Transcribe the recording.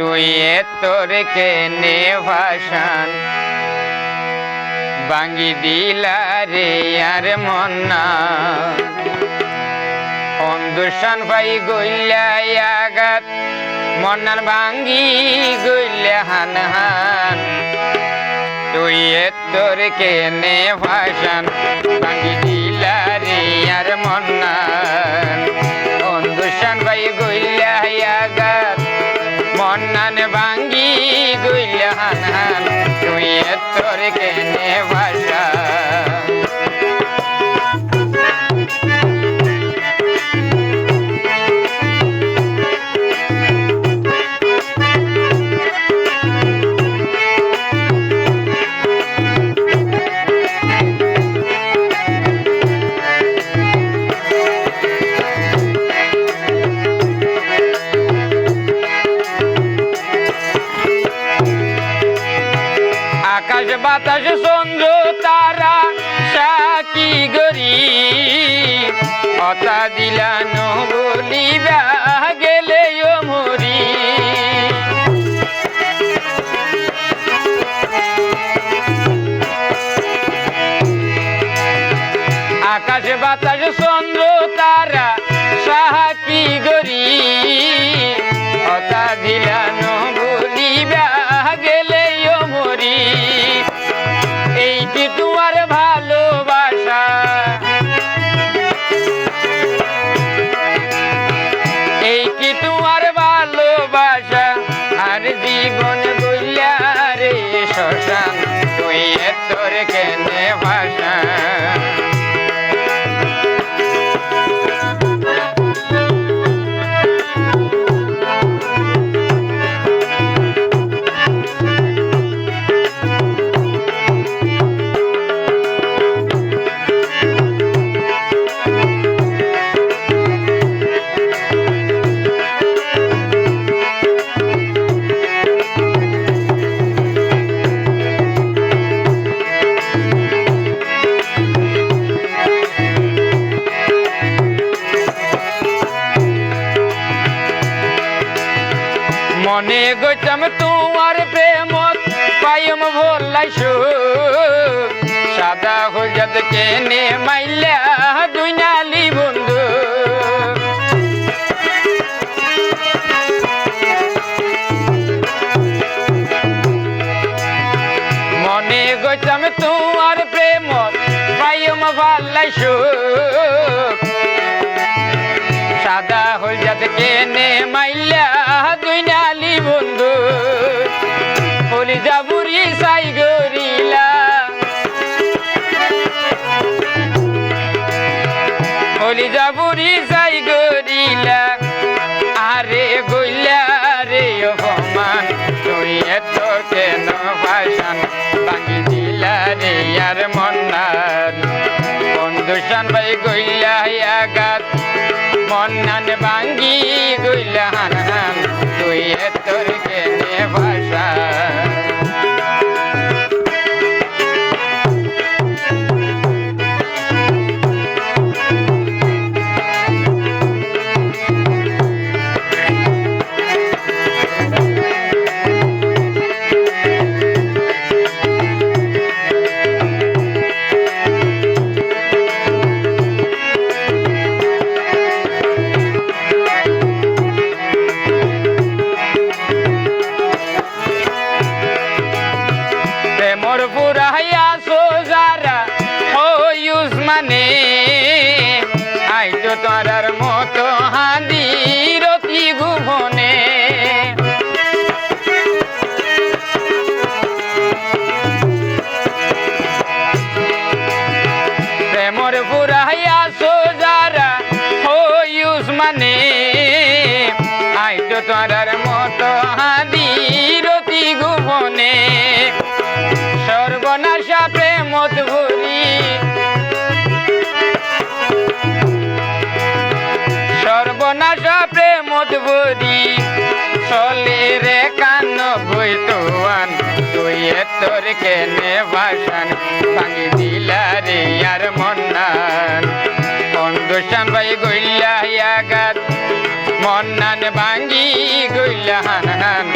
তুই তোর কেনে ভাষণ ভাঙ্গি দিলা রে আর মন্না অন্দুষণ ভাই গইলা আগাত মন্নার ভাঙ্গি গইলে হান হান। তুই তোর কেনে ভাষণ ভাঙ্গি দিলা আর মন্না বাতাস চন্দ্র তারা সাকি গরি। অতা দিলানো বলিবা গেলে মরি। আকাশ বাতাস মনে গইতাম তোমার প্রেমত, পাইম ভোলাই সাদা হজাত কেনে মাইলা দুই নালি বন্ধু। মনে গইতাম তোমার প্রেমত, পাইম ভালাই সাদা হল যাতে কেনে মাইলা বলি বুড়ি যাই গরিলা আরে গইলা রে অপমান তুই এত কেন ভাষণ বাকি দিলা রে আর মন্নার সান ভাই গইলা আগাত মন্নান বাঙ্গি গইলা। ইউসমানে আইতো তারার মতো হাদি রতি গুভনে প্রেমর পুরাইয়া সোজারা ও ইউসমানে প্রেমত ভরি চলে কান বই তোয়ান তুই তোর কেনে ভাষান ভাঙি দিলা রে আর মন্নান। কন্দুষান ভাই গইলা ইয়াগাত, মন্নান ভাঙি গইলা হান হান